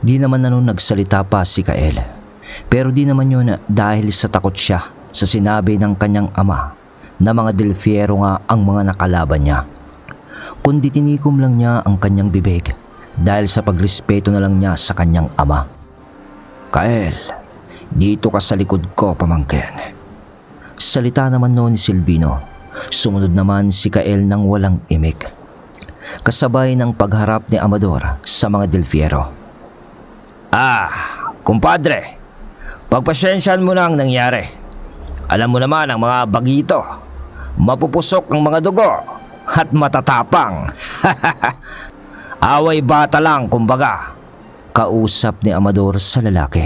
Di naman na nun nagsalita pa si Kael. Pero di naman yun dahil sa takot siya sa sinabi ng kanyang ama na mga delfiero nga ang mga nakalaban niya. Kundi tinikom lang niya ang kanyang bibig dahil sa pagrespeto na lang niya sa kanyang ama. Kael, dito ka sa likod ko pamangkin. Salita naman noon ni Silvino. Sumunod naman si Kael ng walang imik. Kasabay ng pagharap ni Amador sa mga delfiero. Ah, kumpadre. Pagpasyensyahan mo na ang nangyari. Alam mo naman ang mga bagito. Mapupusok ang mga dugo at matatapang. Away bata lang kumbaga. Kausap ni Amador sa lalaki.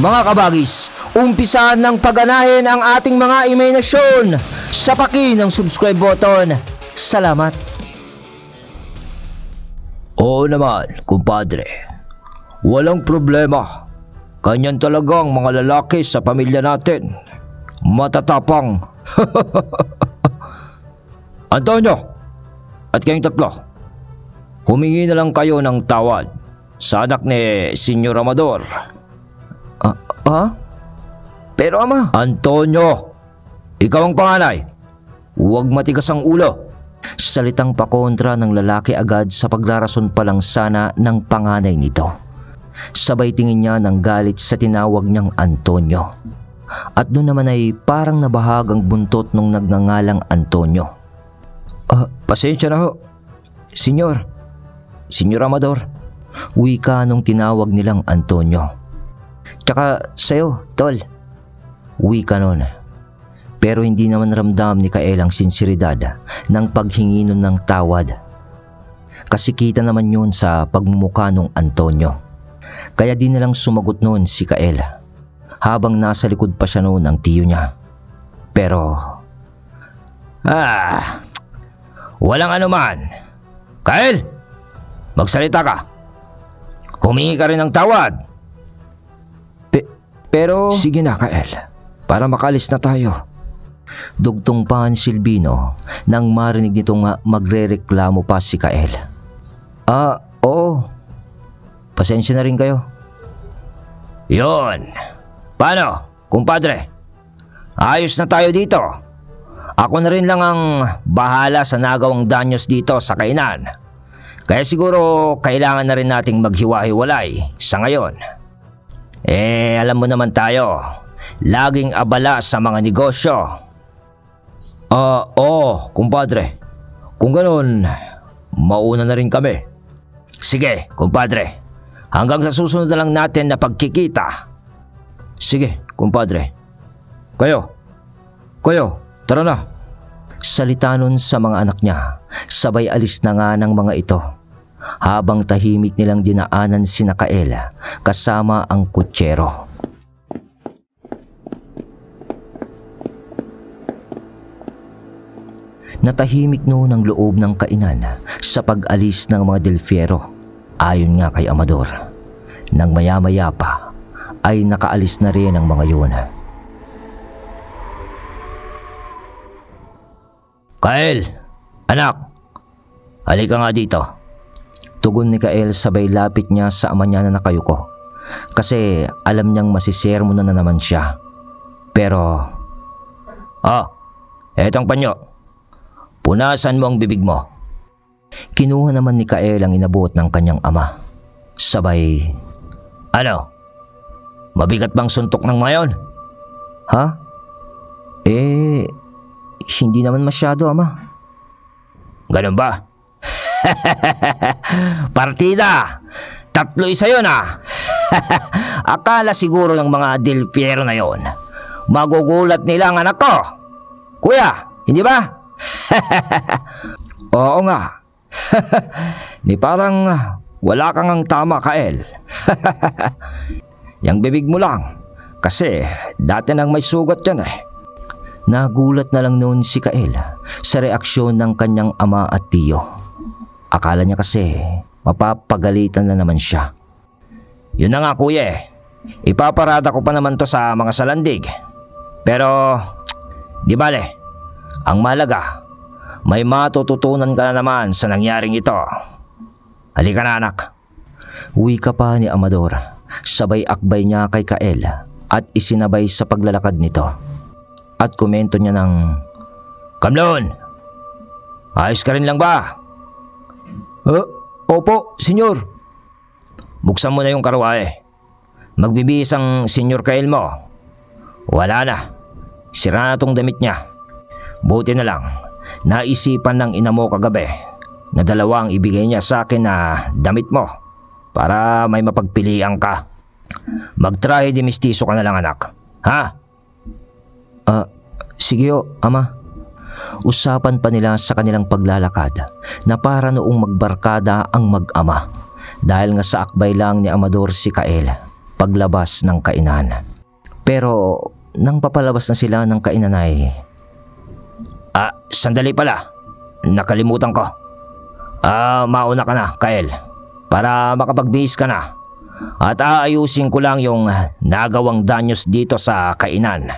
Mga kabagis, umpisahan ng paganahin ang ating mga imahinasyon sa paki ng subscribe button. Salamat. Oo naman, kumpadre. Walang problema. Kanyan talagang mga lalaki sa pamilya natin. Matatapang. Antonio, at kayong tatlo, humingi na lang kayo ng tawad sa anak ni Senyor Amador. Ah? ah? Pero ama... Antonio! Ikaw ang panganay. Huwag matigas ang ulo. Salitang pakontra ng lalaki agad sa paglarason pa lang sana ng panganay nito. Sabay tingin niya ng galit sa tinawag niyang Antonio. At doon naman ay parang nabahag ang buntot nung nagngangalang Antonio. Ah, pasensya na ho. Senyor. Senyor Amador. Wika nung tinawag nilang Antonio. Tsaka sa'yo, tol. Wika nun. Pero hindi naman ramdam ni Kael ang sinseridad ng paghingi nun ng tawad. Kasi kita naman yun sa pagmumuka nung Antonio. Kaya di nalang sumagot noon si Kael habang nasa likod pa siya noon ng tiyo niya. Pero... Ah... Walang anuman. Kael! Magsalita ka. Humingi ka rin ng tawad. Pe- pero... Sige na, Kael. Para makalis na tayo. Dugtong pa ni Silvino nang marinig nito nga magre-reklamo pa si Kael. Ah, oo. Pasensya na rin kayo. Yon. Paano, kumpadre? Ayos na tayo dito. Ako na rin lang ang bahala sa nagawang danyos dito sa kainan. Kaya siguro kailangan na rin nating maghiwa-hiwalay sa ngayon. Eh, alam mo naman tayo, laging abala sa mga negosyo. Ah, oo, kumpadre. Kung ganun, mauna na rin kami. Sige, kumpadre. Hanggang sa susunod na lang natin na pagkikita. Sige, kumpadre. Kayo, kayo, tara na. Salita nun sa mga anak niya, sabay alis na nga ng mga ito. Habang tahimik nilang dinaanan si Nakaela kasama ang kutsero. Natahimik noon ang loob ng kainan sa pag-alis ng mga delfiero ayon nga kay Amador. Nang maya-maya pa ay nakaalis na rin ang mga yun. Kael! Anak! Halika nga dito. Tugon ni Kael sabay lapit niya sa ama niya na nakayuko. Kasi alam niyang masisermo na, na naman siya. Pero... Ah, etong panyo. Punasan mo ang bibig mo. Kinuha naman ni Kael ang inabot ng kanyang ama. Sabay... Ano? Mabigat bang suntok ng mayon? Ha? Eh, hindi naman masyado ama. Ganun ba? Partida! Tatlo isa yun ah! Akala siguro ng mga delpiero na yon. Magugulat nila ang anak ko. Kuya, hindi ba? Oo nga. Ni parang wala kang ang tama, Kael. Yang bibig mo lang. Kasi dati nang may sugat yan eh. Nagulat na lang noon si Kael sa reaksyon ng kanyang ama at tiyo. Akala niya kasi mapapagalitan na naman siya. Yun na nga kuya eh. Ipaparada ko pa naman to sa mga salandig. Pero, di bale, ang malaga, may matututunan ka na naman sa nangyaring ito. Halika na anak. Wika pa ni Amador, sabay akbay niya kay Kael at isinabay sa paglalakad nito. At komento niya ng, Kamlon! Ayos ka rin lang ba? Uh, opo, senyor. Buksan mo na yung karwahe. Magbibihis ang senyor Kael mo. Wala na. Sira na tong damit niya. Buti na lang, naisipan ng ina mo kagabi na dalawang ibigay niya sa akin na damit mo para may mapagpilian ka. Magtrahe di mistiso ka na lang anak. Ha? Ah, sige o, ama. Usapan pa nila sa kanilang paglalakad na para noong magbarkada ang mag-ama dahil nga sa akbay lang ni Amador si Kael paglabas ng kainan. Pero nang papalabas na sila ng kainan ay... Ah, sandali pala. Nakalimutan ko. Ah, mauna ka na, Kael. Para makapagbihis ka na. At aayusin ko lang yung nagawang danyos dito sa kainan.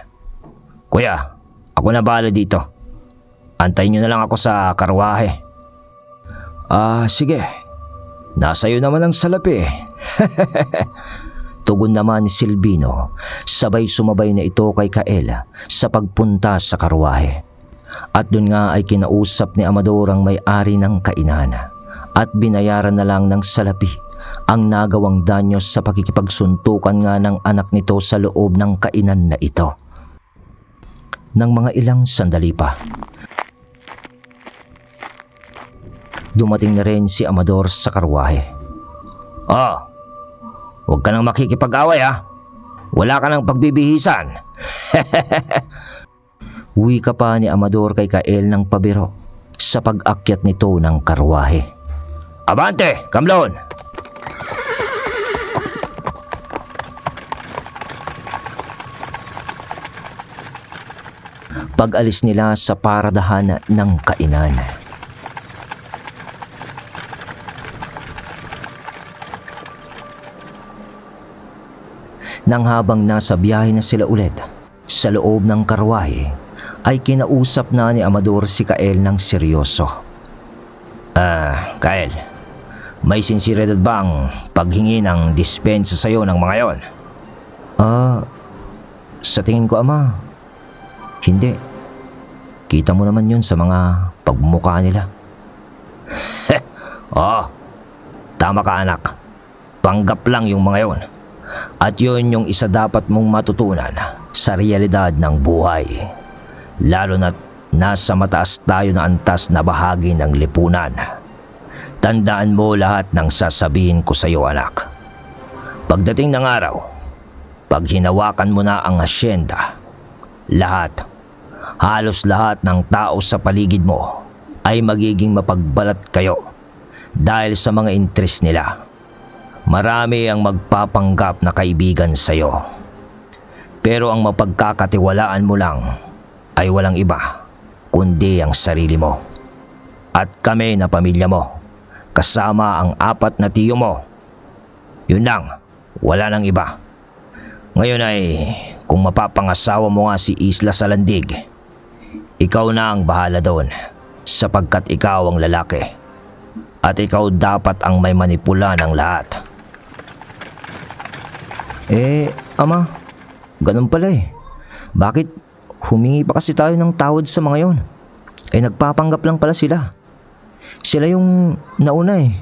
Kuya, ako na bahala dito. Antayin nyo na lang ako sa karwahe. Ah, sige. Nasa iyo naman ang salapi. Tugon naman ni Silvino, sabay sumabay na ito kay Kaela sa pagpunta sa karwahe. At dun nga ay kinausap ni Amador ang may-ari ng kainan at binayaran na lang ng salapi ang nagawang danyos sa pakikipagsuntukan nga ng anak nito sa loob ng kainan na ito. Nang mga ilang sandali pa, dumating na rin si Amador sa karwahe. Oh, huwag ka nang makikipag-away ha. Wala ka nang pagbibihisan. Uwi ka pa ni Amador kay Kael ng pabiro sa pag-akyat nito ng karwahe. Abante, Kamlon! Pag-alis nila sa paradahan ng kainan. Nang habang nasa biyahe na sila ulit, sa loob ng karwahe, ay kinausap na ni Amador si Kael ng seryoso. Ah, Kael, may sinsiridad ba ang paghingi ng dispensa sa'yo ng mga yon? Ah, sa tingin ko ama, hindi. Kita mo naman yun sa mga pagmumukha nila. Oo, tama ka anak. Panggap lang yung mga yon. At yun yung isa dapat mong matutunan sa realidad ng buhay. Lalo na't nasa mataas tayo na antas na bahagi ng lipunan. Tandaan mo lahat ng sasabihin ko sa iyo anak. Pagdating ng araw, pag hinawakan mo na ang asyenda, lahat, halos lahat ng tao sa paligid mo ay magiging mapagbalat kayo dahil sa mga interest nila. Marami ang magpapanggap na kaibigan sa iyo. Pero ang mapagkakatiwalaan mo lang ay walang iba kundi ang sarili mo. At kami na pamilya mo, kasama ang apat na tiyo mo. Yun lang, wala nang iba. Ngayon ay kung mapapangasawa mo nga si Isla Salandig, ikaw na ang bahala doon sapagkat ikaw ang lalaki. At ikaw dapat ang may manipula ng lahat. Eh, ama, ganun pala eh. Bakit humingi pa kasi tayo ng tawad sa mga yon? Eh, nagpapanggap lang pala sila. Sila yung nauna eh.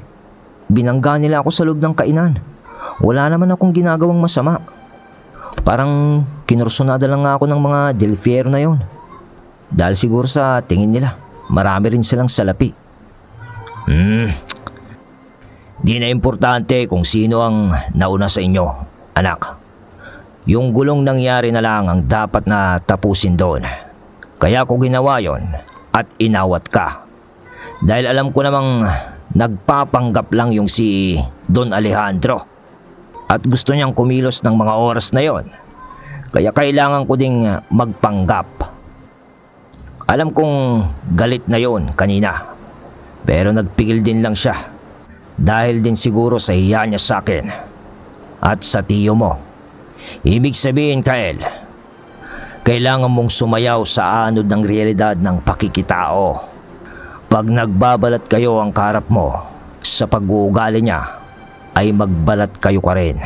Binangga nila ako sa loob ng kainan. Wala naman akong ginagawang masama. Parang kinursunada lang ako ng mga delfiero na yon. Dahil siguro sa tingin nila, marami rin silang salapi. Hmm, Di na importante kung sino ang nauna sa inyo, anak. Yung gulong nangyari na lang ang dapat na tapusin doon. Kaya ko ginawa yon at inawat ka. Dahil alam ko namang nagpapanggap lang yung si Don Alejandro. At gusto niyang kumilos ng mga oras na yon. Kaya kailangan ko ding magpanggap. Alam kong galit na yon kanina. Pero nagpigil din lang siya dahil din siguro sa hiya niya sa akin at sa tiyo mo. Ibig sabihin, Kael, kailangan mong sumayaw sa anod ng realidad ng pakikitao. Pag nagbabalat kayo ang karap mo sa pag-uugali niya, ay magbalat kayo ka rin.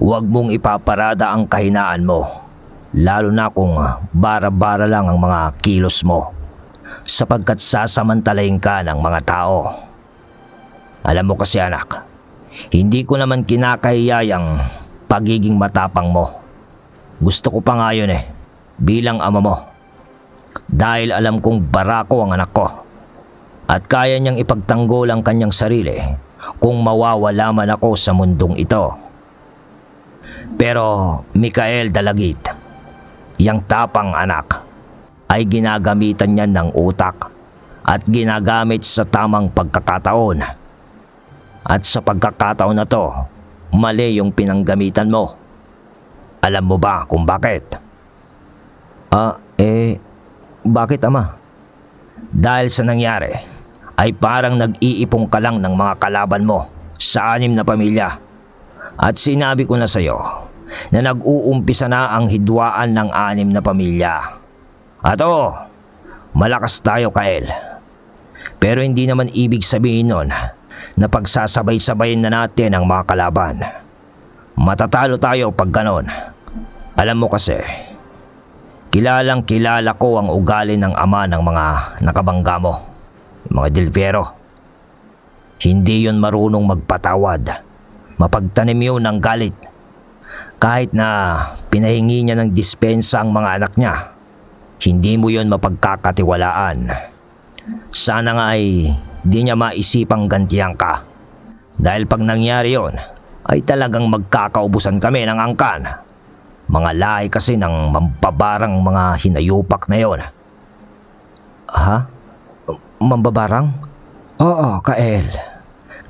Huwag mong ipaparada ang kahinaan mo, lalo na kung bara-bara lang ang mga kilos mo, sapagkat sasamantalayin ka ng mga tao. Alam mo kasi anak, hindi ko naman kinakahiya yung pagiging matapang mo. Gusto ko pa nga yun eh, bilang ama mo. Dahil alam kong barako ang anak ko. At kaya niyang ipagtanggol ang kanyang sarili kung mawawala man ako sa mundong ito. Pero Mikael Dalagit, yang tapang anak, ay ginagamitan niya ng utak at ginagamit sa tamang pagkakataon. At sa pagkakataon na to, mali yung pinanggamitan mo. Alam mo ba kung bakit? Ah, eh, bakit ama? Dahil sa nangyari, ay parang nag-iipong ka lang ng mga kalaban mo sa anim na pamilya. At sinabi ko na sa'yo na nag-uumpisa na ang hidwaan ng anim na pamilya. At oo, malakas tayo Kael. Pero hindi naman ibig sabihin nun na pagsasabay-sabayin na natin ang mga kalaban. Matatalo tayo pag ganon. Alam mo kasi, kilalang kilala ko ang ugali ng ama ng mga nakabangga mo, mga Delvero. Hindi yon marunong magpatawad. Mapagtanim yun ng galit. Kahit na pinahingi niya ng dispensa ang mga anak niya, hindi mo yon mapagkakatiwalaan. Sana nga ay di niya maisipang gantihan ka. Dahil pag nangyari yon, ay talagang magkakaubusan kami ng angkan. Mga lahi kasi ng mambabarang mga hinayupak na yon. Ha? Mambabarang? Oo, Kael.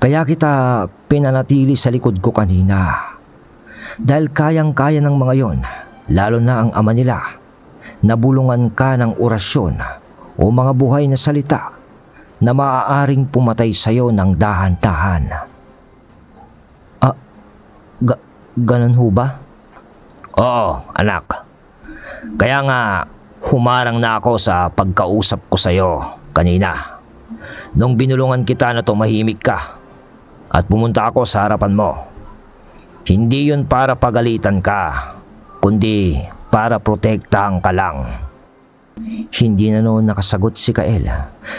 Kaya kita pinanatili sa likod ko kanina. Dahil kayang-kaya ng mga yon, lalo na ang ama nila, nabulungan ka ng orasyon o mga buhay na salita na maaaring pumatay sa'yo ng dahan-dahan. Ah, ga- ganun ho ba? Oo, anak. Kaya nga, humarang na ako sa pagkausap ko sa'yo kanina. Nung binulungan kita na tumahimik ka at pumunta ako sa harapan mo. Hindi yun para pagalitan ka, kundi para protektahan ka lang. Hindi na noon nakasagot si Kael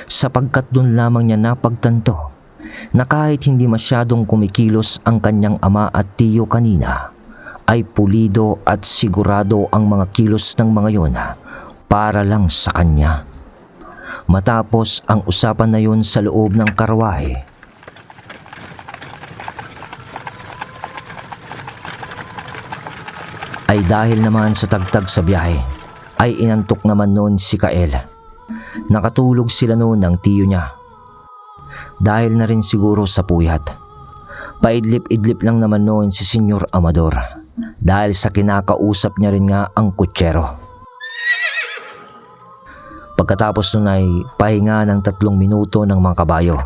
sapagkat doon lamang niya napagtanto na kahit hindi masyadong kumikilos ang kanyang ama at tiyo kanina, ay pulido at sigurado ang mga kilos ng mga yon para lang sa kanya. Matapos ang usapan na yun sa loob ng karwahe, ay dahil naman sa tagtag sa biyahe, ay inantok naman noon si Kael. Nakatulog sila noon ng tiyo niya. Dahil na rin siguro sa puyat. Paidlip-idlip lang naman noon si Senyor Amador dahil sa kinakausap niya rin nga ang kutsero. Pagkatapos nun ay pahinga ng tatlong minuto ng mga kabayo.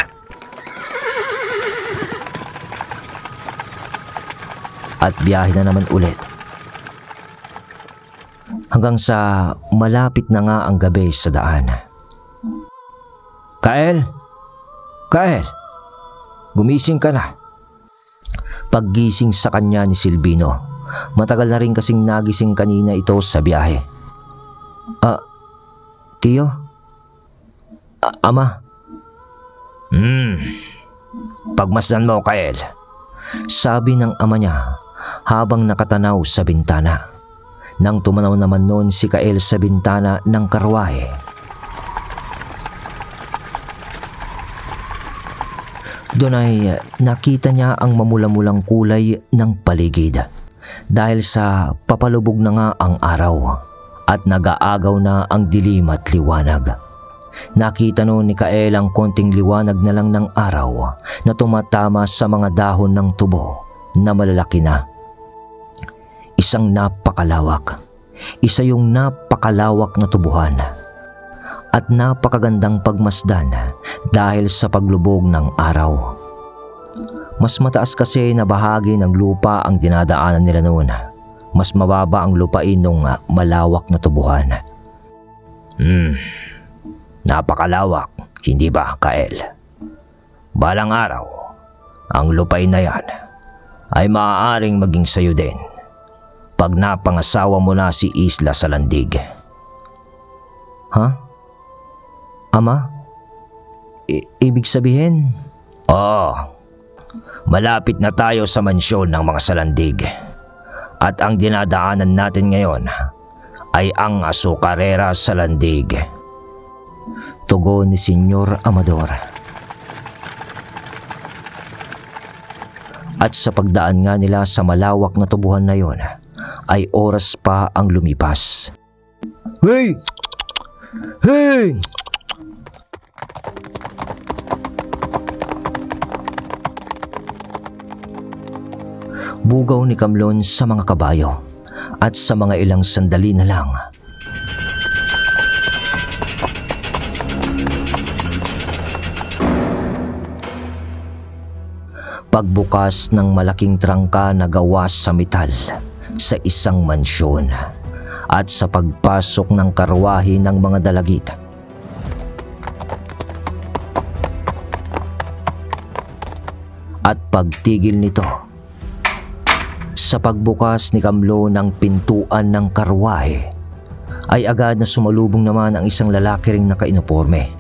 At biyahe na naman ulit hanggang sa malapit na nga ang gabi sa daan. Kael! Kael! Gumising ka na. Paggising sa kanya ni Silvino, matagal na rin kasing nagising kanina ito sa biyahe. Ah, Tiyo? A- ama? Hmm, pagmasdan mo, Kael. Sabi ng ama niya habang nakatanaw sa bintana nang tumanaw naman noon si Kael sa bintana ng karwahe. Doon ay nakita niya ang mamula-mulang kulay ng paligid dahil sa papalubog na nga ang araw at nagaagaw na ang dilim at liwanag. Nakita noon ni Kael ang konting liwanag na lang ng araw na tumatama sa mga dahon ng tubo na malalaki na isang napakalawak. Isa yung napakalawak na tubuhan at napakagandang pagmasdan dahil sa paglubog ng araw. Mas mataas kasi na bahagi ng lupa ang dinadaanan nila noon. Mas mababa ang lupain ng malawak na tubuhan. Hmm, napakalawak, hindi ba, Kael? Balang araw, ang lupay na yan ay maaaring maging sayo din pag napangasawa mo na si Isla sa landig. Ha? Ama? I- ibig sabihin? Oo. Malapit na tayo sa mansyon ng mga salandig. At ang dinadaanan natin ngayon ay ang asukarera sa landig. Tugon ni Senyor Amador. At sa pagdaan nga nila sa malawak na tubuhan na yon, ay oras pa ang lumipas. Hey! Hey! Bugaw ni Kamlon sa mga kabayo at sa mga ilang sandali na lang pagbukas ng malaking trangka na gawa sa metal sa isang mansyon at sa pagpasok ng karwahe ng mga dalagit. At pagtigil nito, sa pagbukas ni Kamlo ng pintuan ng karwahe, ay agad na sumalubong naman ang isang lalaki ring nakainuporme.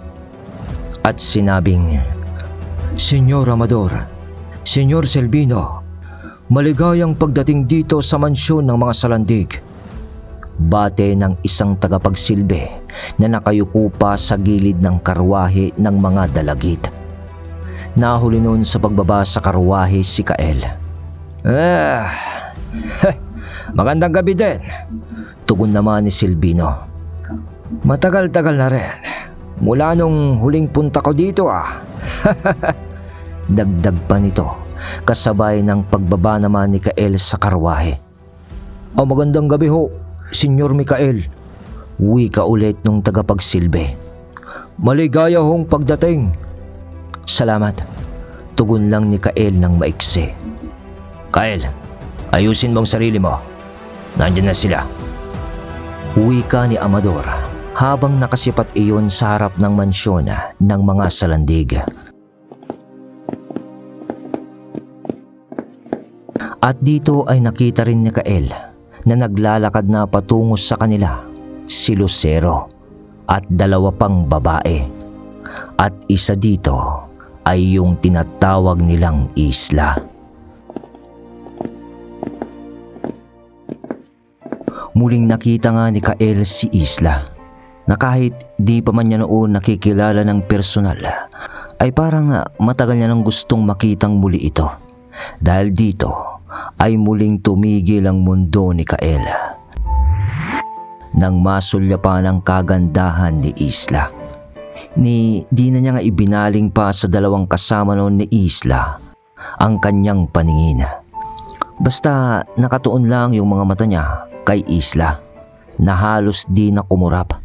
At sinabing, Senyor Amador, Senyor Selvino, maligayang pagdating dito sa mansyon ng mga salandig. Bate ng isang tagapagsilbi na nakayuko pa sa gilid ng karwahe ng mga dalagit. Nahuli noon sa pagbaba sa karwahe si Kael. Ah, magandang gabi din. Tugon naman ni Silvino. Matagal-tagal na rin. Mula nung huling punta ko dito ah. Dagdag pa nito, kasabay ng pagbaba naman ni Kael sa karwahe. O magandang gabi ho, Senyor Mikael. Uwi ka ulit nung tagapagsilbi. Maligaya hong pagdating. Salamat. Tugon lang ni Kael ng maiksi. Kael, ayusin mong sarili mo. Nandiyan na sila. Uwi ka ni Amador habang nakasipat iyon sa harap ng mansyon ng mga salandig. At dito ay nakita rin ni Kael na naglalakad na patungo sa kanila si Lucero at dalawa pang babae. At isa dito ay yung tinatawag nilang isla. Muling nakita nga ni Kael si Isla na kahit di pa man niya noon nakikilala ng personal ay parang matagal niya nang gustong makitang muli ito. Dahil dito ay muling tumigil ang mundo ni Kael. Nang masulya pa ng kagandahan ni Isla. Ni di na niya nga ibinaling pa sa dalawang kasama noon ni Isla ang kanyang paningin. Basta nakatuon lang yung mga mata niya kay Isla na halos di na kumurap.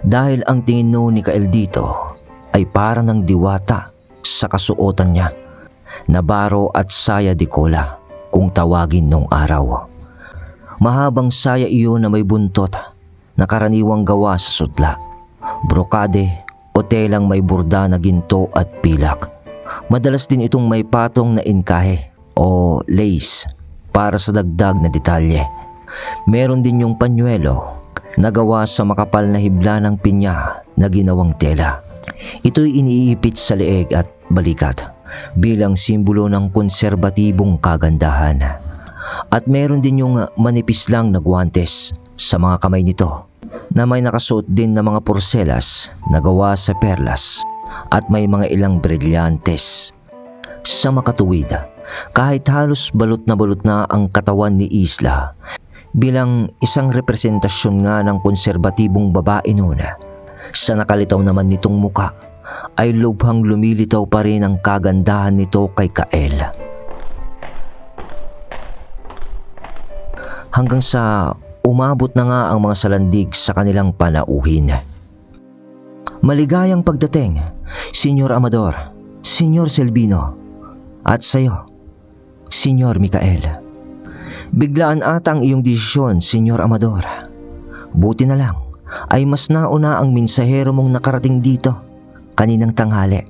Dahil ang tingin noon ni Kael dito ay parang ng diwata sa kasuotan niya na baro at saya di kola kung tawagin nung araw. Mahabang saya iyon na may buntot na karaniwang gawa sa sutla, brokade o telang may burda na ginto at pilak. Madalas din itong may patong na inkahe o lace para sa dagdag na detalye. Meron din yung panyuelo na gawa sa makapal na hibla ng pinya na ginawang tela. Ito'y iniipit sa leeg at balikat bilang simbolo ng konserbatibong kagandahan. At meron din yung manipis lang na guwantes sa mga kamay nito na may nakasuot din na mga porselas na gawa sa perlas at may mga ilang brilyantes. Sa makatuwid, kahit halos balot na balot na ang katawan ni Isla bilang isang representasyon nga ng konserbatibong babae noon, sa nakalitaw naman nitong muka ay lubhang lumilitaw pa rin ang kagandahan nito kay Kael. Hanggang sa umabot na nga ang mga salandig sa kanilang panauhin. Maligayang pagdating, Senyor Amador, Senyor Selvino, at sayo, Senyor Mikael. Biglaan ata ang iyong desisyon, Senyor Amador. Buti na lang ay mas nauna ang minsahero mong nakarating dito kaninang tanghali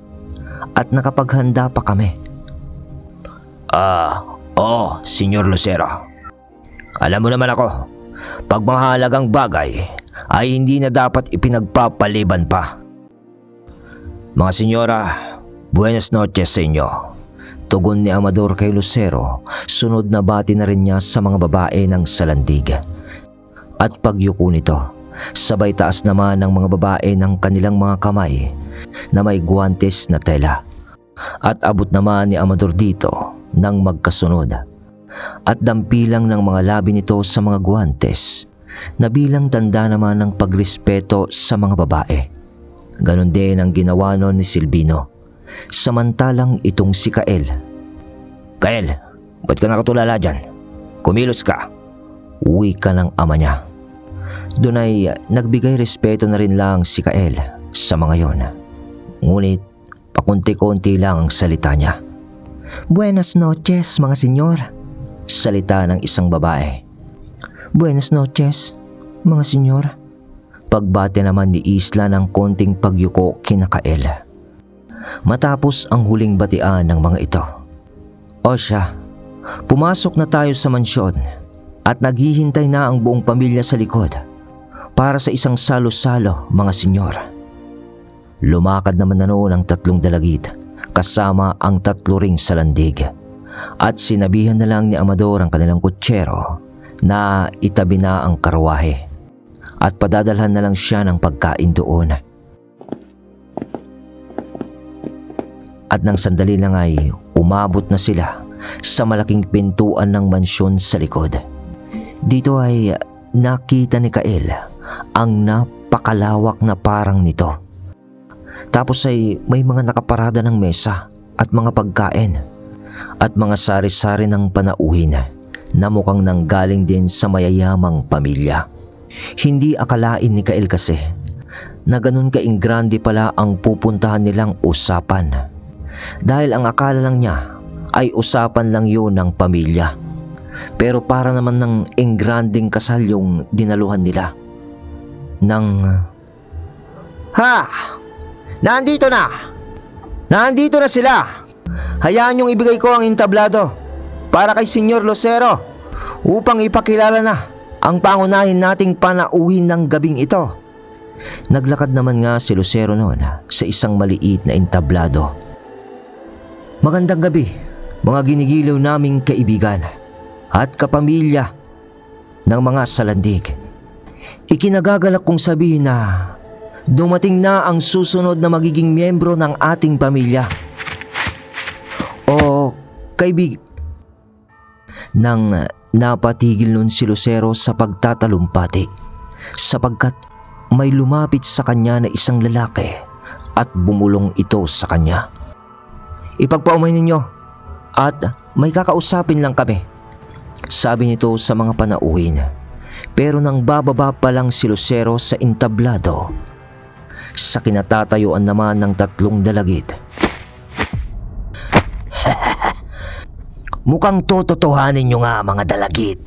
at nakapaghanda pa kami. Ah, oo, Senyor Lucero. Alam mo naman ako, pag mahalagang bagay ay hindi na dapat ipinagpapaliban pa. Mga senyora, buenas noches sa inyo. Tugon ni Amador kay Lucero, sunod na bati na rin niya sa mga babae ng salandig. At pagyuko nito, sabay taas naman ng mga babae ng kanilang mga kamay na may guwantes na tela. At abot naman ni Amador dito ng magkasunod. At dampilang ng mga labi nito sa mga guwantes na bilang tanda naman ng pagrespeto sa mga babae. Ganon din ang ginawa nun ni Silvino. Samantalang itong si Kael. Kael, ba't ka nakatulala dyan? Kumilos ka. Uwi ka ng ama niya. Doon ay nagbigay respeto na rin lang si Kael sa mga yon. Ngunit pakunti-kunti lang ang salita niya. Buenas noches mga senyor. Salita ng isang babae. Buenas noches mga senyor. Pagbate naman ni Isla ng konting pagyuko kina Kael. Matapos ang huling batian ng mga ito. O siya, pumasok na tayo sa mansyon at naghihintay na ang buong pamilya sa likod para sa isang salo-salo mga senyor. Lumakad naman na noon ang tatlong dalagit kasama ang tatlo ring salandig at sinabihan na lang ni Amador ang kanilang kutsero na itabi na ang karwahe at padadalhan na lang siya ng pagkain doon. At nang sandali lang ay umabot na sila sa malaking pintuan ng mansyon sa likod. Dito ay nakita ni Kael ang napakalawak na parang nito. Tapos ay may mga nakaparada ng mesa at mga pagkain at mga sari-sari ng panauhin na mukhang nanggaling din sa mayayamang pamilya. Hindi akalain ni Kael kasi na ganun kaingrande pala ang pupuntahan nilang usapan. Dahil ang akala lang niya ay usapan lang yun ng pamilya. Pero para naman ng engranding kasal yung dinaluhan nila. Nang... Ha! Nandito na! Nandito na sila! Hayaan yung ibigay ko ang entablado para kay Senyor Lucero upang ipakilala na ang pangunahin nating panauhin ng gabing ito. Naglakad naman nga si Lucero noon sa isang maliit na entablado. Magandang gabi, mga ginigilaw naming kaibigan at kapamilya ng mga salandig. Ikinagagalak kong sabihin na dumating na ang susunod na magiging miyembro ng ating pamilya. O kaibig... Nang napatigil nun si Lucero sa pagtatalumpati sapagkat may lumapit sa kanya na isang lalaki at bumulong ito sa kanya. Ipagpaumay ninyo at may kakausapin lang kami. Sabi nito sa mga panauhin. Pero nang bababa pa lang si Lucero sa entablado, sa kinatatayuan naman ng tatlong dalagit. Mukhang tototohanin nyo nga mga dalagit.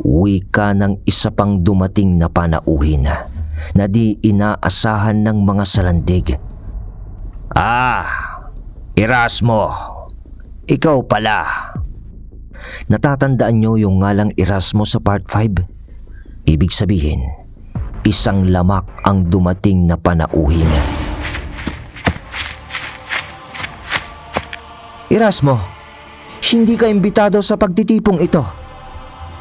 Wika ng isa pang dumating na panauhin na di inaasahan ng mga salandig. Ah, Erasmo, ikaw pala. Natatandaan nyo yung ngalang Erasmo sa part 5? Ibig sabihin, isang lamak ang dumating na panauhin. Erasmo, hindi ka imbitado sa pagtitipong ito.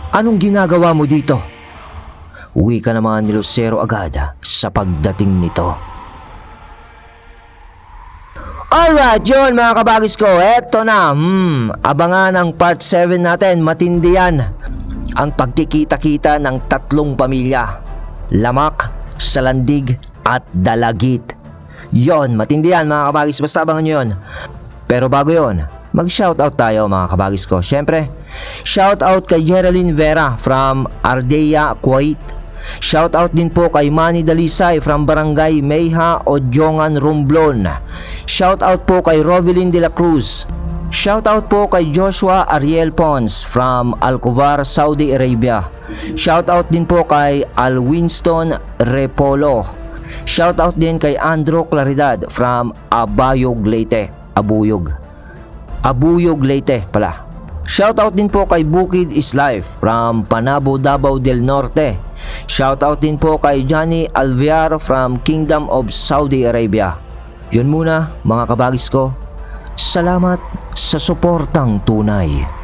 Anong ginagawa mo dito? Uwi ka naman ni Lucero agad sa pagdating nito. Alright, yun mga kabagis ko. Eto na. Hmm, abangan ang part 7 natin. Matindi yan. Ang pagkikita-kita ng tatlong pamilya. Lamak, Salandig, at Dalagit. Yon, matindi yan mga kabagis. Basta abangan nyo yun. Pero bago yon, mag-shoutout tayo mga kabagis ko. Siyempre, shoutout kay Geraldine Vera from Ardea, Kuwait. Shoutout din po kay Manny Dalisay from Barangay Mayha, Odjongan, Romblon. Shoutout po kay Rovelyn De La Cruz. Shoutout po kay Joshua Ariel Pons from Alcovar, Saudi Arabia. Shoutout din po kay Al Winston Repolo. Shoutout din kay Andrew Claridad from Abayog, Leyte, Abuyog. Abuyog Leyte pala. Shoutout din po kay Bukid is Life from Panabo, Davao del Norte. Shoutout din po kay Johnny Alviar from Kingdom of Saudi Arabia. Yun muna mga kabagis ko. Salamat sa suportang tunay.